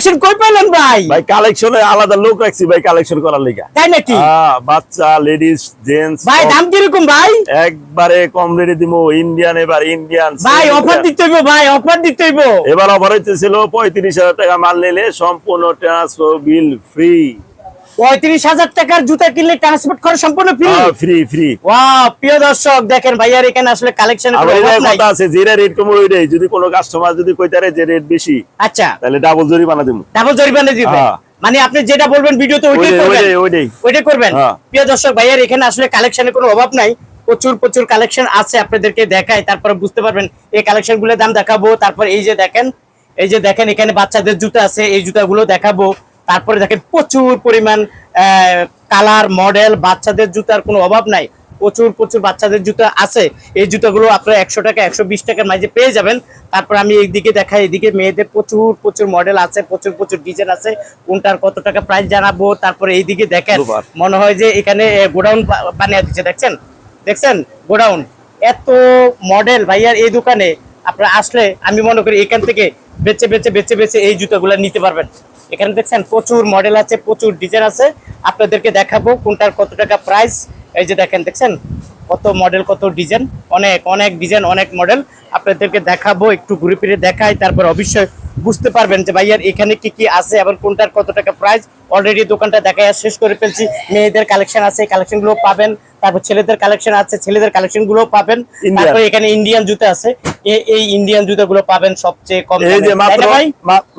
Collection কই পাইলেন ভাই? ভাই কালেকশনে আলাদা লোক রাখছি ভাই কালেকশন করার লিগা। তাই নাকি? বাচ্চা লেডিস জেন্টস ভাই দাম কি রকম ভাই? একবারে কম রেডি দিমু ইন্ডিয়ান এবার ইন্ডিয়ান ভাই অফার দিতে হইব ভাই অফার দিতে হইব। এবার অফার হইতেছিল পঁয়ত্রিশ হাজার টাকা মাল নিলে সম্পূর্ণ ট্রান্সফার বিল ফ্রি পঁয়ত্রিশ হাজার টাকার জুতা কিনলে ট্রান্সপোর্ট খরচ সম্পূর্ণ ফ্রি ফ্রি ফ্রি ওয়াও প্রিয় দর্শক দেখেন ভাইয়ার এখানে আসলে কালেকশন কথা আছে যেটা রেট কম যদি কোনো কাস্টমার যদি কইতারে যে রেট বেশি আচ্ছা। তাহলে ডাবল জরিমানা দিব ডাবল জরিমানা দিবে হ্যাঁ। মানে আপনি যেটা বলবেন ভিডিওতে ওইটাই করবেন। ওইটাই করবেন। হ্যাঁ। প্রিয় দর্শক ভাইয়ার এখানে আসলে কালেকশনের কোনো অভাব নাই। প্রচুর প্রচুর কালেকশন আছে আপনাদেরকে দেখায়। তারপরে বুঝতে পারবেন এই কালেকশনগুলোর দাম দেখাবো। তারপর এই যে দেখেন এই যে দেখেন এখানে বাচ্চাদের জুতা আছে এই জুতাগুলো দেখাবো। তারপরে দেখেন প্রচুর পরিমাণ কালার মডেল বাচ্চাদের জুতার কোনো অভাব নাই। প্রচুর প্রচুর বাচ্চাদের জুতা আছে। এই জুতাগুলো আপনারা একশো টাকা একশো বিশ টাকার মাঝে পেয়ে যাবেন। তারপর আমি এইদিকে দেখাই এদিকে মেয়েদের প্রচুর প্রচুর মডেল আছে প্রচুর প্রচুর ডিজাইন আছে। কোনটার কত টাকা প্রাইস জানাব তারপরে এইদিকে দেখেন. মনে হয় যে এখানে গোডাউন বানিয়ে দিচ্ছে দেখছেন? দেখছেন? গোডাউন। এত মডেল ভাইয়ার এই দোকানে আপনারা আসলে আমি মনে করি এখান থেকে বেচে বেচে বেচে বেচে এই জুতাগুলো নিতে পারবেন। এখানে দেখছেন প্রচুর মডেল আছে প্রচুর ডিজাইন আছে। আপনাদেরকে দেখাবো কোনটার কত টাকা প্রাইস এই যে দেখেন দেখছেন? কত মডেল কত ডিজাইন অনেক অনেক ডিজাইন অনেক মডেল আপনাদেরকে দেখাবো একটু ঘুরে ফিরে দেখাই তারপর অবশ্যই বুঝতে পারবেন যে ভাইয়ার এখানে কি কি আছে এবং কোনটার কত টাকা প্রাইস অলরেডি দোকানটা দেখাই শেষ করে ফেলছি। মেয়েদের কালেকশন আছে কালেকশনগুলো পাবেন। তারপর ছেলেদের কালেকশন আছে ছেলেদের কালেকশনগুলো পাবেন। তারপর এখানে ইন্ডিয়ান জুতা আছে। এই ইন্ডিয়ান জুতা গুলো পাবেন সবচেয়ে কম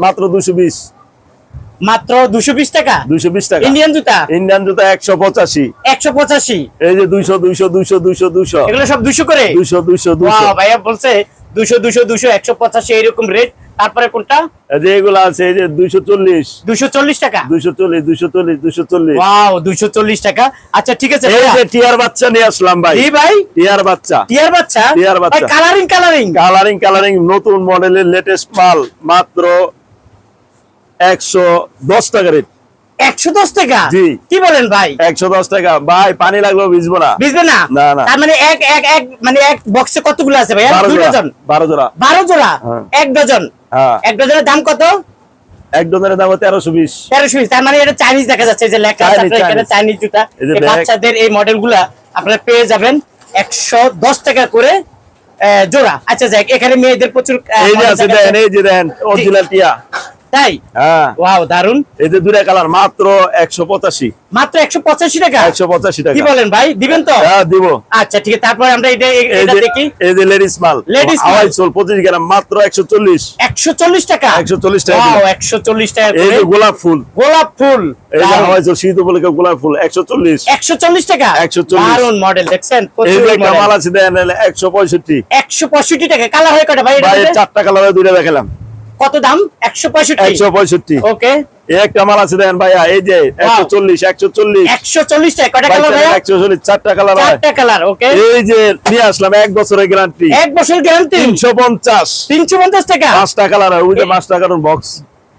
মাত্র দুশো বিশ। মাত্র দুশো বিশ টাকা। দুশো বিশ টাকা। ইন্ডিয়ান জুতা? ইন্ডিয়ান জুতা একশো পঁচাশি। একশো পঁচাশি? এই যে দুইশো দুইশো দুইশো দুইশো দুইশো। এগুলো সব দুশো করে? দুইশো দুইশো দুইশো। ভাইয়া বলছে দুশো দুশো দুশো একশো পঁচাশি এইরকম রেট তারপরে কোনটা? যে এগুলো আছে এই যে দুইশো চল্লিশ। দুশো চল্লিশ টাকা? দুইশো চল্লিশ দুইশো চল্লিশ দুইশো চল্লিশ। ওয়াও দুশো চল্লিশ টাকা। আচ্ছা ঠিক আছে এই যে টিয়ার বাচ্চা নিয়ে আসলাম ভাই। জি ভাই? টিয়ার বাচ্চা। টিয়ার বাচ্চা? টিয়ার বাচ্চা। কালারিং কালারিং কালারিং কালারিং নতুন মডেলের লেটেস্ট মাল মাত্র একশো দশ টাকা রেট একশো দশ টাকা? জি। কি বলেন ভাই? একশো দশ টাকা। ভাই পানি ভিজবো না। না। তার মানে এক এক এক মানে এক বক্সে কতগুলো আছে দুই জোড়া। ডজন বারো জোড়া। বারো জোড়া? হ্যাঁ। এক ডজন হ্যাঁ। এক ডজনের দাম কত? এক ডজনের দাম তেরোশো বিশ। তেরোশো পিস তার মানে এটা চাইনিজ দেখা যাচ্ছে। যে লেখা চাইনিজ জুতা। বাচ্চাদের এই মডেলগুলা আপনারা পেয়ে যাবেন একশো দশ টাকা করে জোড়া। আচ্ছা যাক এখানে মেয়েদের প্রচুর এই যে দেন এই যে দেন অরিজিনাল টিয়া। তাই? হ্যাঁ। ওয়াও দারুণ এই যে দুটা কালার মাত্র একশো পঁচাশি। মাত্র একশো পঁচাশি টাকা? একশো পঁচাশি টাকা। কি বলেন ভাই দিবেন তো? হ্যাঁ দিব। আচ্ছা ঠিক আছে তারপর আমরা এটা এটা দেখি। এই যে লেডিস মাল। Ladies মাল। আড়াই চল পঁচিশ গ্রাম মাত্র একশো চল্লিশ। একশো চল্লিশ টাকা? 140 টাকা। একশো চল্লিশ টাকা এই যে গোলাপ ফুল। গোলাপ ফুল। এই যে। হাওয়াই চল শীত উপলক্ষে গোলাপ ফুল একশো চল্লিশ। একশো চল্লিশ টাকা? 140 দারুণ মডেল দেখছেন? এই যে একটা মাল আছে দেন একশো পঁয়ষট্টি। একশো পঁয়ষট্টি টাকা। কালার হয় কটা ভাই এটাতে? চারটা কালার দুইটা দেখালাম। কত দাম? একশো পঁয়ষট্টি। একশো পঁয়ষট্টি। ওকে। একটা মাল আছে দেন ভাইয়া এই যে একশো চল্লিশ একশো চল্লিশ। একশো চল্লিশ টাকা কালার একশো চল্লিশ চারটা কালার চারটা কালার ওকে। এই যে নিয়ে আসলাম এক বছরের গ্যারান্টি এক বছর গ্যারান্টি তিনশো পঞ্চাশ। তিনশো পঞ্চাশ টাকা? পাঁচটা কালার হয় ওই যে পাঁচটা কারণ বক্স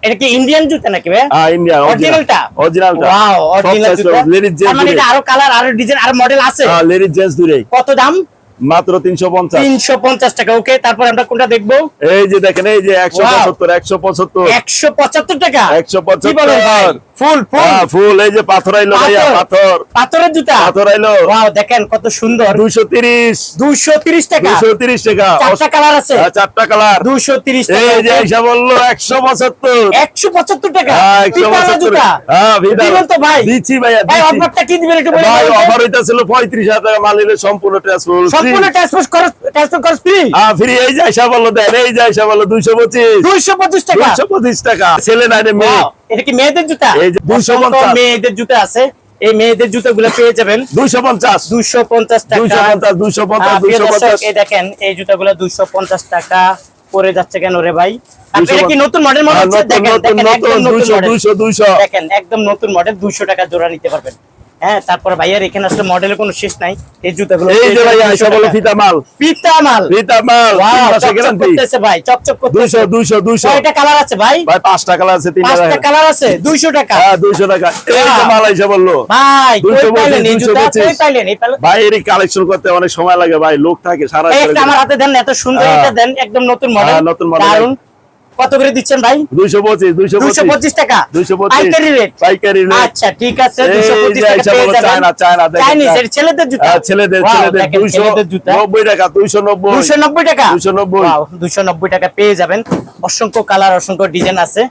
এটা কি ইন্ডিয়ান জুতা নাকি ভাই হ্যাঁ ইন্ডিয়া অরিজিনালটা অরিজিনালটা ওয়াও অরিজিনাল জুতা। লেডিস তার মানে এটা আরও কালার আরও ডিজাইন আরও মডেল আছে? হ্যাঁ জেন্টস দুরেই কত দাম? মাত্র তিনশো পঞ্চাশ। তিনশো পঞ্চাশ টাকা ওকে তারপর আমরা কোনটা দেখব? এই যে দেখেন এই যে একশো. পঁচাত্তর একশো পঁচাত্তর। একশো পঁচাত্তর টাকা। একশো পঁচাত্তর। ফুল ফুল। এই যে পাথর আইলো ভাইয়া পাথর। পাথর। পাথরের জুতা? পাথর আইলো। ওয়াও দেখেন কত সুন্দর। টাকা। টাকা। চারটা কালার আছে। হ্যাঁ, চারটা কালার। দুইশো তিরিশ এই যে আইসা বলল একশো পঁচাত্তর। একশো পঁচাত্তর টাকা। হ্যাঁ, একশো পিতালা পঁচাত্তর জুতা। হ্যাঁ দিবেন তো ভাই। দিচ্ছি ভাইয়া ভাই অফারটা কি দিবেন একটু বলে ভাই অফার হইতাছিল পঁয়ত্রিশ হাজার টাকা মাল সম্পূর্ণ ট্রান্সফার ফ্রি হ্যাঁ ফ্রি এই যে বলল দেন এই যে বলল দুইশো পঁচিশ। দুইশো পঁচিশ টাকা। দুইশো পঁচিশ টাকা। ছেলে নাই রে মেয়ে। এটা কি মেয়েদের জুতা? এই যে 250 মেয়েদের জুতা আছে। এই মেয়েদের জুতাগুলো পেয়ে যাবেন। দুইশো পঞ্চাশ। দুইশো পঞ্চাশ টাকা। দুইশো পঞ্চাশ দুইশো পঞ্চাশ এই দেখেন এই জুতাগুলো দুইশো পঞ্চাশ টাকা পরে যাচ্ছে কেন রে ভাই? কি নতুন মডেল হ্যাঁ, মডেল দুইশো দেখেন একদম নতুন মডেল দুইশো টাকা জোড়া নিতে পারবেন। হ্যাঁ তারপরে ভাইয়ার এখানে আসলে মডেলের কোনো শেষ নাই। এই জুতাগুলো এই যে ভাই 200 ফিতা মাল মাল ফিতা মাল করতেছে ভাই চকচক করতেছে। দুইশো দুইশো দুইশো। কয়টা কালার আছে ভাই? ভাই পাঁচটা কালার আছে তিনটা পাঁচটা কালার। আছে দুইশো টাকা। হ্যাঁ টাকা। এই যে মাল আইসা বলল। ভাই কই পাইলেন এই জুতা? কই পাইলেন এই ভাই এর কালেকশন করতে অনেক সময় লাগে ভাই লোক থাকে সারা এই আমার হাতে দেন এত সুন্দর হ্যাঁ। এটা দেন একদম নতুন মডেল হ্যাঁ, নতুন model। কত করে দিচ্ছেন ভাই? দুইশো পঁচিশ দুইশো দুইশো পঁচিশ টাকা? দুইশো পঁচিশ। পাইকারি রেট পাইকারি রেট আচ্ছা ঠিক আছে ছেলেদের জুতা? হ্যাঁ, ছেলেদের ছেলেদের দুইশো নব্বই টাকা দুইশো নব্বই। নব্বই টাকা? 290 দুশো নব্বই টাকা পেয়ে যাবেন। অসংখ্য কালার অসংখ্য ডিজাইন আছে।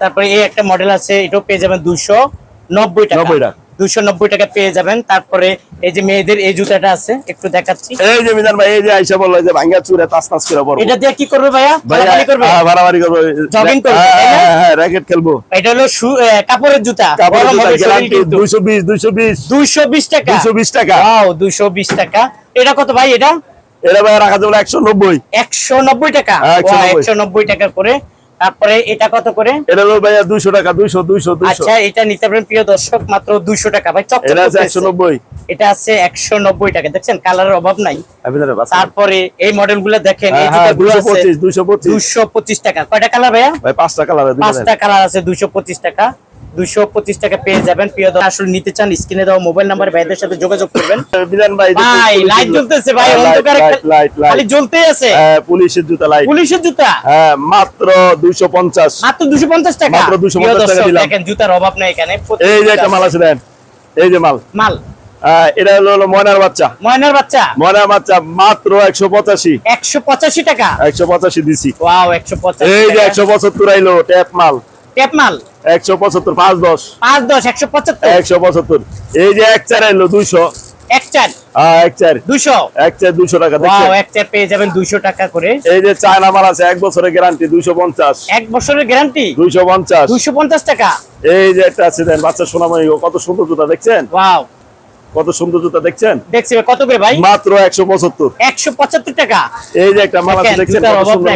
তারপরে এই একটা মডেল আছে এটাও পেয়ে যাবেন দুশো নব্বই টাকা। 90 টাকা। দুশো নব্বই টাকা পেয়ে যাবেন। তারপরে এই যে মেয়েদের এই জুতাটা আছে একটু দেখাচ্ছি। এই যে মিজান ভাই এই যে আইসা বলল যে ভাঙ্গা চুরে তাস তাস করে পড়ব এটা দিয়ে কি করবে ভাইয়া? ভাই করবে? হ্যাঁ, করব। করবে, হ্যাঁ? হ্যাঁ, র্যাকেট খেলব। এটা হলো কাপড়ের জুতা। টাকা? টাকা। টাকা। এটা কত ভাই এটা? এটা ভাই রাখা যাবে একশো নব্বই। একশো নব্বই টাকা? হ্যাঁ, 190 একশো নব্বই টাকা করে তারপরে এটা কত করে? এটা হলো ভাইয়া টাকা আচ্ছা এটা নিতে পারেন প্রিয় দর্শক মাত্র দুইশো টাকা। ভাই চকচক এটা আছে করতেছে। একশো নব্বই। এটা আছে একশো নব্বই টাকা। দেখছেন কালারের অভাব নাই। তারপরে এই মডেলগুলো দেখেন এই হ্যাঁ আছে। দুইশো পঁচিশ দুইশো পঁচিশ। টাকা। কয়টা কালার ভাইয়া? ভাই পাঁচটা কালার পাঁচটা কালার আছে দুইশো পঁচিশ টাকা। দুইশো পঁচিশ টাকা পেয়ে যাবেন। প্রিয় দর্শক আসলে নিতে চান স্ক্রিনে দেওয়া মোবাইল নাম্বার ভাইদের সাথে যোগাযোগ করবেন। বিধান ভাই ভাই পুলিশের লাইট জ্বলতেছে ভাই হ্যাঁ, অন্ধকার লাইট, লাইট, লাইট, লাইট। খালি জ্বলতেই আছে। হ্যাঁ, পুলিশের জুতা লাইট। পুলিশের জুতা? হ্যাঁ মাত্র দুইশো পঞ্চাশ। মাত্র দুশো পঞ্চাশ টাকা? মাত্র 250 টাকা দিলাম। দেখেন জুতার অভাব নাই এখানে। এই যে একটা মাল আছে দেন। এই যে মাল। মাল। এটা হলো ময়নার বাচ্চা। ময়নার বাচ্চা? ময়নার বাচ্চা মাত্র একশো পঁচাশি। একশো পঁচাশি টাকা? একশো পঁচাশি দিছি। এই যে একশো পঁচাত্তর আইলো ট্যাপ মাল। টেপ মাল? একশো পঁচাত্তর পাঁচ দশ। পাঁচ দশ একশো পঁচাত্তর। একশো পঁচাত্তর। এই যে এক চার আইলো দুইশো। এক চার। হ্যাঁ এক চার। দুশো এক চার দুইশো টাকা এক চার পেয়ে যাবেন দুইশো টাকা করে। এই যে চায়না মাল আছে এক বছরের গ্যারান্টি দুইশো পঞ্চাশ। এক বছরের গ্যারান্টি? দুইশো পঞ্চাশ। দুইশো পঞ্চাশ টাকা। এই যে একটা আছে দেন বাচ্চা সোনামণি কত সুন্দর জুতা দেখছেন? ওয়াও। কত সুন্দর জুতা দেখছেন? দেখছি কত করে ভাই? মাত্র একশো পঁচাত্তর। একশো পঁচাত্তর টাকা। এই যে একটা মাল আছে দেখছেন কত সুন্দর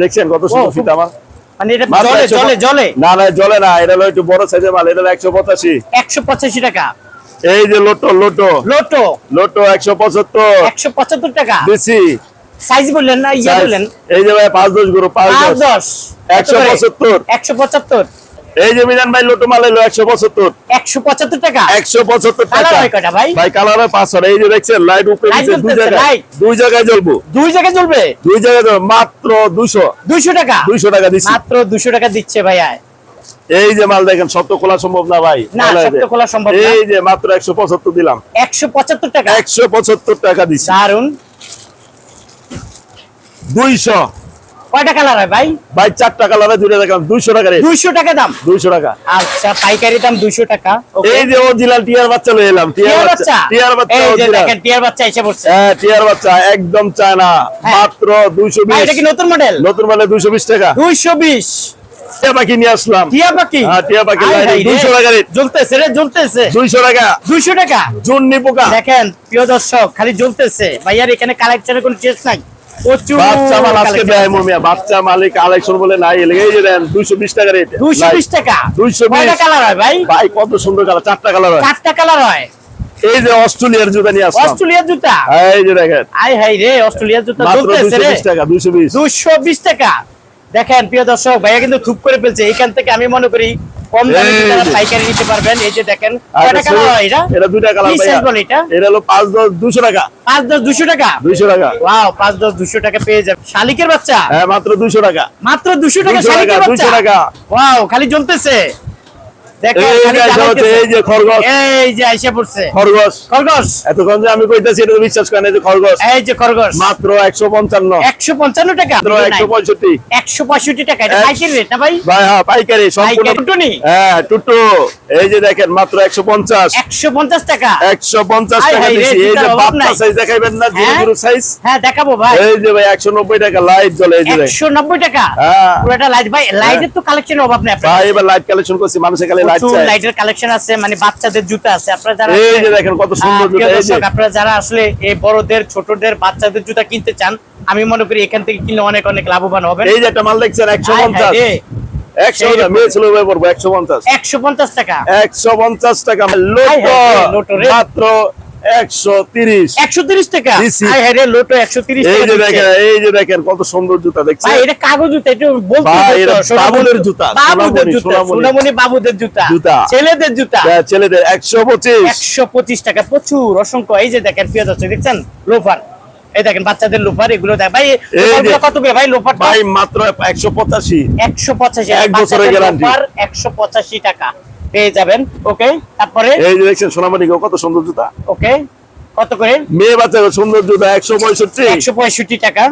দেখছেন কত সুন্দর ফিতা মাল? মানে এটা জলে জলে না এটা হলো একটু বড় সাইজের মাল এটা হলো 185 185 টাকা। এই যে লোটো লোটো। লোটো? লোটো 175 175 টাকা? বেশি সাইজ বললেন না এই যে ভাই পাঁচ দশ 5 পাঁচ দশ। একশো পঁচাত্তর। একশো পঁচাত্তর? এই যে মিজান ভাই লোটো মাল এলো একশো পঁচাত্তর। একশো পঁচাত্তর টাকা? একশো পঁচাত্তর টাকা। ভাই? ভাই কালার পাঁচ হাজার এই যে দেখছেন লাইট উপরে দুই জায়গায় দুই জায়গায় জ্বলবো। দুই জায়গায় চলবে দুই জায়গায় জ্বলবো। মাত্র দুশো দুইশো টাকা? দুইশো টাকা দিচ্ছি। মাত্র দুশো টাকা দিচ্ছে ভাইয়া। এই যে মাল দেখেন সব তো খোলা সম্ভব না ভাই। না, সব তো খোলা সম্ভব না। এই যে মাত্র একশো পঁচাত্তর দিলাম। একশো পঁচাত্তর টাকা? একশো পঁচাত্তর টাকা দিচ্ছি। দারুণ দুইশো। কয়টা কালার হয় ভাই? ভাই চারটা কালারে দুইটা দেখলাম। দুইশো টাকা দুইশো টাকা দাম? দুইশো টাকা। আচ্ছা পাইকারি দাম দুইশো টাকা। এই যে অরিজিনাল টিয়ার বাচ্চা লয়ে এলাম টিয়ার টিয়ার বাচ্চা বাচ্চা? টিয়ার বাচ্চা এই যে দেখেন টিয়ার বাচ্চা এসে পড়ছে। হ্যাঁ টিয়ার বাচ্চা একদম চায় না। মাত্র দুইশো বিশ এটা কি নতুন মডেল নতুন মানে দুইশো বিশ টাকা। দুইশো বিশ। টিয়া পাখি নিয়ে আসলাম। টিয়া পাখি? হ্যাঁ, টিয়া পাখি। 200 টাকা রেট। জ্বলতেছে রে জ্বলতেছে। দুইশো টাকা। দুইশো টাকা? জুন্নি পোকা। দেখেন প্রিয় দর্শক খালি জ্বলতেছে। ভাইয়ার এখানে কালেকশনের কোনো শেষ নাই। প্রচুর বাচ্চা মাল আজকে দেয় মমিয়া বাচ্চা মালিক কালেকশন বলে নাই এই যে দেন দুইশো বিশ টাকা রেট 220 টাকা? 220 কয়টা কালার হয় ভাই? ভাই কত সুন্দর কালার চারটা কালার হয়। চারটা কালার হয়। এই যে অস্ট্রেলিয়ার জুতা নিয়ে আসলাম। অস্ট্রেলিয়ার জুতা? এই যে দেখেন। আই হাই রে অস্ট্রেলিয়ার জুতা রে। টাকা দুইশো বিশ। দুশো বিশ টাকা। দেখেন প্রিয় দর্শক ভাইয়া কিন্তু থুপ করে ফেলছে। এখান থেকে আমি মনে করি কম দামে পাইকারি নিতে পারবেন। এই যে দেখেন কয়টা কালার হয় এটা? এটা দুইটা কালার এটা? এটা হলো পাঁচ দশ দুশো টাকা। পাঁচ দশ দুশো টাকা? দুইশো টাকা। ওয়াও পাঁচ দশ দুশো টাকা পেয়ে যাবেন। শালিকের বাচ্চা? হ্যাঁ মাত্র দুইশো টাকা। মাত্র দুশো টাকা 200 টাকা, শালিকের 200 টাকা। ওয়াও খালি জ্বলতেছে আমি কইতাছি এটা বিশ্বাস করেন এই যে খরগোশ। এই যে খরগোশ। মাত্র একশো পঞ্চান্ন। একশো পঞ্চান্ন টাকা? একশো পঁয়ষট্টি। একশো পঁয়ষট্টি টাকা এটা পাইকারি রেট না ভাই? ভাই হ্যাঁ পাইকারি সম্পূর্ণ হ্যাঁ টুটু। এই যে দেখেন মাত্র একশো পঞ্চাশ। একশো পঞ্চাশ টাকা? একশো পঞ্চাশ টাকা হায় এই যে জুতার অভাব নাই। সাইজ দেখাইবেন না জিরো হ্যাঁ? জিরো সাইজ হ্যাঁ দেখাবো ভাই। এই যে ভাই একশো নব্বই টাকা লাইট জ্বলে এই যে একশো নব্বই টাকা? হ্যাঁ। পুরোটা লাইট ভাই লাইটের তো কালেকশনের অভাব নেই ভাই এবার লাইট কালেকশন করছি মানুষের লাইট লাইটের কালেকশন আছে মানে বাচ্চাদের জুতা আছে। আপনারা যারা এই আসলে- যে দেখেন কত সুন্দর জুতা এই যে। আপনারা যারা আসলে এই বড়দের ছোটদের বাচ্চাদের জুতা কিনতে চান আমি মনে করি এখান থেকে কিনলে অনেক অনেক লাভবান হবে এই যে একটা মাল দেখছেন একশো হায় পঞ্চাশ। হায় রে, একশো সেই না রকম। মেয়ে ছিল ভাই পড়ব একশো পঞ্চাশ। একশো পঞ্চাশ টাকা। একশো পঞ্চাশ টাকা। মাত্র টাকা? লোটো টাকা এই যে দেখেন কত সুন্দর জুতা এটা কাগজ জুতা এটা জুতা, সোনামণি, বাবুদের জুতা। ছেলেদের জুতা। ছেলেদের একশো পঁচিশ। একশো পঁচিশ টাকা প্রচুর অসংখ্য। এই যে দেখেন প্রিয় দর্শক দেখছেন? লোফার। এই দেখেন বাচ্চাদের লোফার এগুলো দেখ। ভাই কত ভাই লোফার ভাই মাত্র একশো পঁচাশি। একশো পঁচাশি এক বছরের। একশো পঁচাশি টাকা। পেয়ে যাবেন ওকে? তারপরে এই যে দেখছেন সোনামাটি কত সুন্দর জুতা। ওকে? কত করে? মেয়ে বাচ্চা সুন্দর জুতা একশো পঁয়ষট্টি। একশো পঁয়ষট্টি টাকা।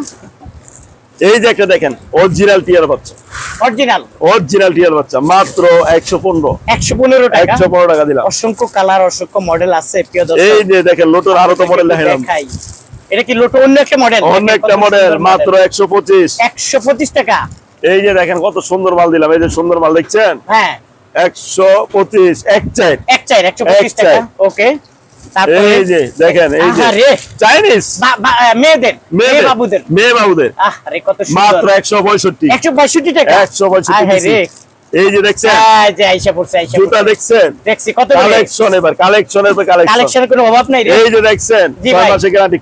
এই যে একটা দেখেন অরিজিনাল টিয়ার বাচ্চা। অরিজিনাল অরিজিনাল টিয়ার বাচ্চা মাত্র একশো পনেরো। একশো পনেরো টাকা। একশো পনেরো টাকা দিলাম। অসংখ্য কালার অসংখ্য মডেল আছে প্রিয় এই যে দেখেন লোটোর আরও তো মডেল দেখালাম দেখাই। এটা কি লোটো অন্য একটা মডেল অন্য একটা মডেল মাত্র একশো পঁচিশ। একশো পঁচিশ টাকা। এই যে দেখেন কত সুন্দর মাল দিলাম। এই যে সুন্দর মাল দেখছেন? হ্যাঁ। একশো পঁচিশ এক চাই এক চাই একশো পঁচিশ টাকা? ওকে। এই যে দেখেন এই যে। চাইনিজ? মে মেয়েদের মেয়ে মেয়ে বাবুদের। মেয়ে বাবুদের। মাত্র একশো পঁয়ষট্টি। একশো পঁয়ষট্টি টাকা? একশো পঁয়ষট্টি এই যে দেখছেন? এই যে আইসা পড়ছে আইসা জুতা দেখছেন? দেখছি কত কালেকশন এবার কালেকশন এবার কালেকশন কালেকশনের কোনো অভাব নাই এই যে দেখছেন গ্যারান্টি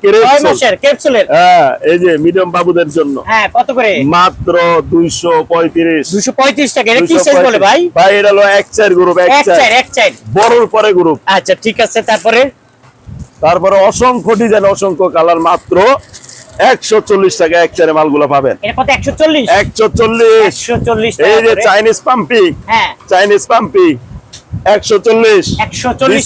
মাসের ক্যাপসুলের হ্যাঁ এই যে মিডিয়াম বাবুদের জন্য। হ্যাঁ কত করে? মাত্র দুইশো পঁয়ত্রিশ। পঁয়ত্রিশ টাকা এটা কি সাইজ বলে ভাই? ভাই এটা হলো এক চার গ্রুপ এক চার চার। এক চার। বড়র পরে গ্রুপ আচ্ছা ঠিক আছে তারপরে? তারপরে অসংখ্য ডিজাইন অসংখ্য কালার মাত্র একশো চল্লিশ টাকা এক চারে মালগুলো পাবেন। একশো চল্লিশ? একশো চল্লিশ। চল্লিশ এই যে চাইনিজ পাম্পি। হ্যাঁ। চাইনিজ পাম্পি। একশো চল্লিশ। একশো চল্লিশ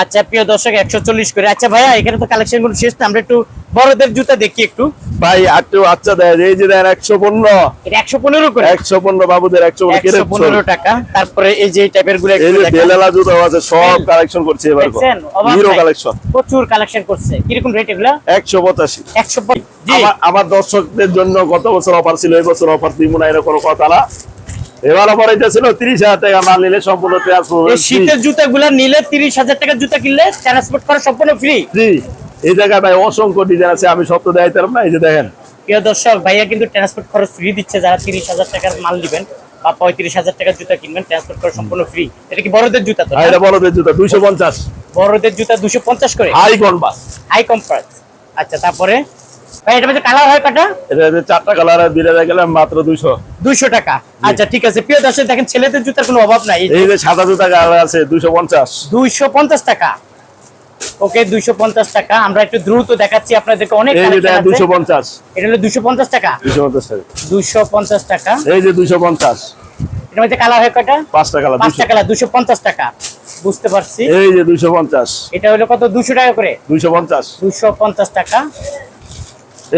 আচ্ছা প্রিয় দর্শক একশো চল্লিশ করে। আচ্ছা ভাইয়া এখানে তো কালেকশনগুলো শেষ আমরা একটু বড়দের জুতা দেখি একটু। ভাই আটটু আচ্ছা দেয় এই যে দেন একশো পনেরো। এটা একশো পনেরো করে। একশো পনেরো বাবুদের একশো পনেরো টাকা। তারপরে এই যে টাইপেরগুলো একটু। বেলেলা জুতো আছে সব কালেকশন করছে এবার? Hero collection. প্রচুর কালেকশন করছে। কীরকম রেট এগুলা? একশো পঁচাশি। একশো আমার দর্শকদের জন্য গত বছর অফার ছিল এই বছর অফার দিব না এরকম কথা না। এবার অফার এটা ছিল তিরিশ হাজার টাকা মাল নিলে সম্পূর্ণ এই শীতের জুতা নিলে তিরিশ হাজার জুতা কিনলে ট্রান্সপোর্ট করা সম্পূর্ণ ফ্রি ফ্রি এই জায়গায় ভাই অসংখ্য ডিজাইন আছে আমি সব তো পারব না এই যে দেখেন। প্রিয় দর্শক ভাইয়া কিন্তু ট্রান্সপোর্ট খরচ ফ্রি দিচ্ছে যারা তিরিশ হাজার টাকার মাল নেবেন বা পঁয়ত্রিশ হাজার টাকার জুতা কিনবেন ট্রান্সপোর্ট করা সম্পূর্ণ ফ্রি এটা কি বড়দের জুতা তো? এটা বড়দের জুতো দুইশো পঞ্চাশ। বড়দের জুতা দুশো পঞ্চাশ করে? হাই কমফর্ট আচ্ছা তারপরে? এটা মধ্যে কালার হয় কটা এটা চারটা কালার বিলে গেলে মাত্র দুইশো। দুইশো টাকা। আচ্ছা ঠিক আছে। প্রিয় দর্শক দেখেন ছেলেদের জুতার কোনো অভাব নাই। এই যে সাদা জুতা কালার আছে দুইশো পঞ্চাশ। দুইশো পঞ্চাশ টাকা। ওকে দুইশো পঞ্চাশ টাকা। আমরা একটু দ্রুত দেখাচ্ছি আপনাদেরকে অনেক আছে। এটা হলো টাকা। দুইশো পঞ্চাশ টাকা। দুইশো পঞ্চাশ টাকা। এই যে দুইশো পঞ্চাশ। মধ্যে কালার হয় পাঁচটা কালার পাঁচটা কালার দুশো পঞ্চাশ টাকা। বুঝতে পারছি। এই যে দুইশো পঞ্চাশ। এটা হলো কত? দুশো টাকা করে। দুইশো পঞ্চাশ। দুশো পঞ্চাশ টাকা।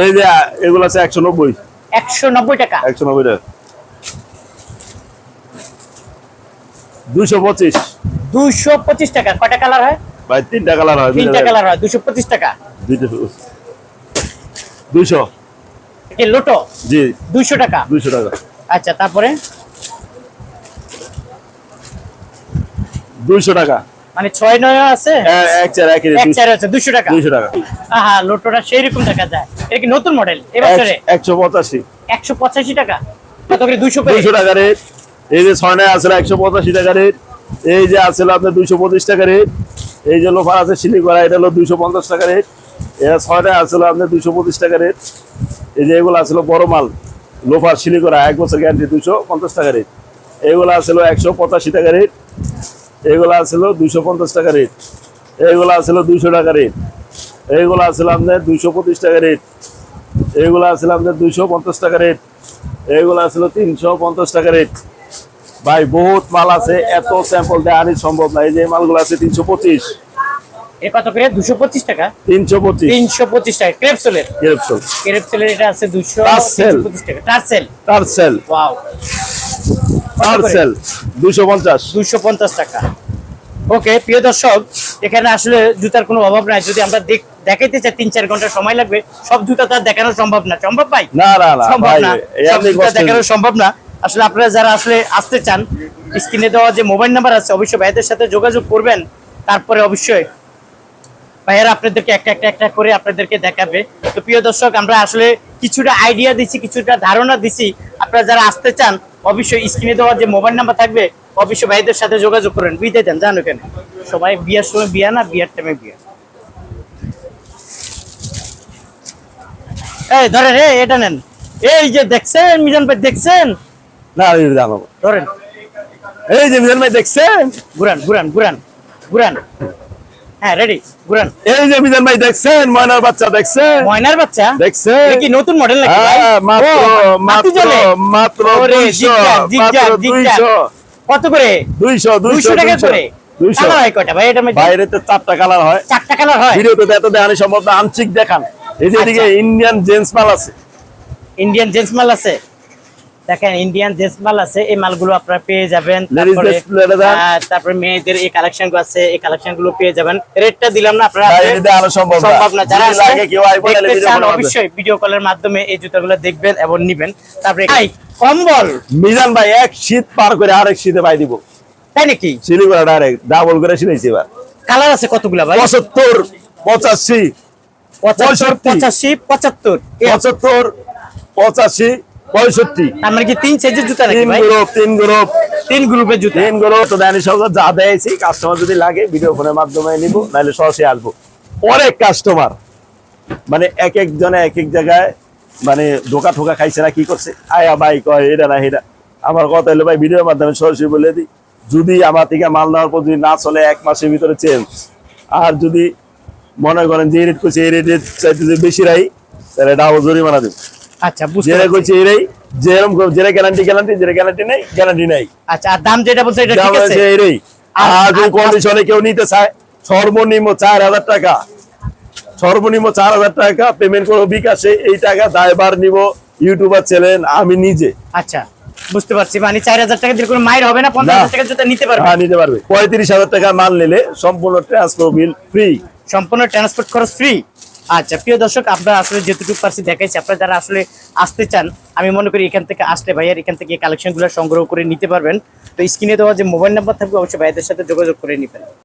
এই যে এগুলো আছে একশো নব্বই। একশো নব্বই টাকা। একশো নব্বই টাকা। পঁচিশ। দুশো পঁচিশ টাকা। কালার হয়? ভাই তিনটা কালার হয় তিনটা কালার হয় দুশো পঁচিশ টাকা। দুইশো। লোটো? জি। দুইশো টাকা। দুইশো টাকা। আচ্ছা তারপরে? দুইশো টাকা। মানে ছয় নয় আছে? এ- এক চার এক এক চার আছে দুশো টাকা। দুইশো টাকা। আহা লোটোটা সেই রকম দেখা যায়। এটা কি নতুন মডেল এবছরে এক- একশো পঁচাশি। একশো পঁচাশি টাকা? কত করে? দুশো করে? দুইশো টাকা রেট। এই যে ছয় নয় আসলে একশো পঁচাশি টাকা রেট। এই যে আসলে আপনার দুইশো পঁচিশ টাকা রেট। এই যে লোফার আছে করা এটা হলো দুইশো পঞ্চাশ টাকা রেট। এটা ছয় নয় আসলে আপনার দুইশো পঁচিশ টাকা রেট। এই যে এগুলো আসলে বড় মাল। লোফার করা এক বছর গ্যারান্টি দুইশো পঞ্চাশ টাকা রেট। এগুলো আসলে একশো পঁচাশি টাকা রেট। এগুলো আসলে দুইশো পঞ্চাশ টাকা রেট। এইগুলো আসলে দুইশো টাকা রেট। এইগুলো আসলে আপনার দুইশো পঁচিশ টাকা রেট এইগুলো আসলে আপনার দুইশো পঞ্চাশ টাকা রেট এইগুলো আসলে তিনশো পঞ্চাশ টাকা রেট ভাই বহুত মাল আছে এত স্যাম্পল দেওয়া আনি সম্ভব না। এই যে মালগুলো আছে তিনশো পঁচিশ। এ কত করে দুশো পঁচিশ টাকা? তিনশো পঁচিশ। তিনশো পঁচিশ টাকা। ক্রেপসোলের গ্রেপসল ক্রেপসোলের এটা আছে দুশো Tarsel। পঁচিশ টাকা। টার্সেল টার্সেল ওয়াও টার্সেল দুইশো পঞ্চাশ। দুশো পঞ্চাশ টাকা। ওকে প্রিয় দর্শক এখানে আসলে জুতার কোনো অভাব নাই। যদি আমরা দেখ- দেখাইতে চাই তিন চার ঘণ্টা সময় লাগবে সব জুতা তো আর দেখানো সম্ভব না। সম্ভব ভাই? না না না সম্ভব না। সব জুতা দেখানো সম্ভব না। আসলে আপনারা যারা আসলে আসতে চান স্ক্রিনে দেওয়া যে মোবাইল নাম্বার আছে অবশ্যই ভাইদের সাথে যোগাযোগ করবেন। তারপরে অবশ্যই ভাইয়েরা আপনাদেরকে একটা একটা একটা করে আপনাদেরকে দেখাবে। তো প্রিয় দর্শক আমরা আসলে কিছুটা আইডিয়া দিচ্ছি কিছুটা ধারণা দিছি। আপনারা যারা আসতে চান অবশ্যই স্ক্রিনে দেওয়া যে মোবাইল নাম্বার থাকবে অবশ্যই ভাইদের সাথে যোগাযোগ করেন। বিদায় দেন জানো কেন? সবাই বিয়ার সময় বিয়া না বিয়ার টাইমে বিয়া। এই ধরেন এই এটা নেন। এই যে দেখছেন মিজান ভাই দেখছেন? না। ধরেন। এই যে মিজান ভাই দেখছেন? ঘুরান ঘুরান ঘুরান ঘুরান। হ্যাঁ রেডি ঘুরান। এই যে মিজান ভাই দেখছেন ময়নার বাচ্চা দেখছেন? ময়নার বাচ্চা? দেখছেন? কি নতুন মডেল নাকি হ্যাঁ, মাত্র মাত্র মাত্র 200 জিগজাগ, জিগজাগ, মাত্র জিগজাগ। 200 কত করে? 200 দুইশো 200 টাকা করে। 200 কালার কয়টা ভাই? এটা মধ্যে বাইরে তো চারটা কালার হয়। চারটা কালার হয়? ভিডিওতে এত দেখানি সম্ভব না আংশিক দেখান। এই যে এদিকে আচ্ছা। ইন্ডিয়ান জেন্টস মাল আছে। ইন্ডিয়ান জেন্টস মাল আছে? দেখেন ইন্ডিয়ান জেন্টস মাল আছে এই মালগুলো আপনারা পেয়ে যাবেন। তারপরে। আহ, তারপরে মেয়েদের এই কালেকশন আছে এই কালেকশনগুলো পেয়ে যাবেন। রেটটা দিলাম না আপনারা সম্ভব। যারা। অবশ্যই ভিডিও কলের মাধ্যমে এই জুতাগুলো দেখবেন এবং নিবেন। তারপরে কম্বল। মিজান ভাই এক শীত পার করে আরেক শীতে পাই দিব। তাই নাকি? শিলিগুড়া ডাইরেক্ট ডাবল করে শুনেছি এবার। কালার আছে কতগুলা ভাই? পঁচাত্তর পঁচাশি পঁচাশি পঁচাত্তর। পঁচাত্তর পঁচাশি পঁয়ষট্টি। তার মানে কি তিন সাইজের জুতা তিন গ্রুপ তিন গ্রুপ তিন গ্রুপের জুতা। তিন গ্রুপ তো দেয়নি সব যা দেয়ছি কাস্টমার যদি লাগে ভিডিও ফোনের মাধ্যমে নিব নাহলে সরাসরি আসব অনেক কাস্টমার মানে এক এক জনে এক এক জায়গায় মানে ধোকা ঠোকা খাইছে না কি করছে? আয়া ভাই কয় এটা না এটা আমার কথা হলো ভাই ভিডিওর মাধ্যমে সরাসরি বলে দিই যদি আমার থেকে মাল নেওয়ার পর যদি না চলে এক মাসের ভিতরে চেঞ্জ আর যদি মনে করেন যে রেট করছে এই রেট চাইতে যে বেশি রাই তাহলে ডাবল জরিমানা দিব। আচ্ছা বুঝতে যেটা করছে এরাই যেরকম যেটা গ্যারান্টি গ্যারান্টি যেটা গ্যারান্টি নেই গ্যারান্টি নেই। আচ্ছা আর দাম যেটা বলছে এটা ঠিক আছে? এরই। আর- যদি কন্ডিশনে কেউ নিতে চায় সর্বনিম্ন চার হাজার টাকা। সর্বনিম্ন চার হাজার টাকা পেমেন্ট করব বিকাশে এই টাকা দায়বার নিব ইউটিউবার চ্যানেল আমি নিজে। আচ্ছা বুঝতে পারছি। মানে চার হাজার টাকা দিয়ে কোনো মায়ের হবে না পঞ্চাশ। হাজার টাকা জুতা নিতে পারবে? হ্যাঁ নিতে পারবে। পঁয়ত্রিশ হাজার টাকা মাল নিলে সম্পূর্ণ ট্রান্সফার বিল ফ্রি সম্পূর্ণ ট্রান্সপোর্ট খরচ ফ্রি আচ্ছা প্রিয় দর্শক আপনারা আসলে যেটুকু পারছি দেখাইছি। আপনারা যারা আসলে আসতে চান, আমি মনে করি এখান থেকে আসলে ভাইয়ার এখান থেকে কালেকশনগুলো সংগ্রহ করে নিতে পারবেন। তো স্ক্রিনে দেওয়া যে মোবাইল নাম্বার থাকবে, অবশ্যই ভাইয়াদের সাথে যোগাযোগ করে নেবেন।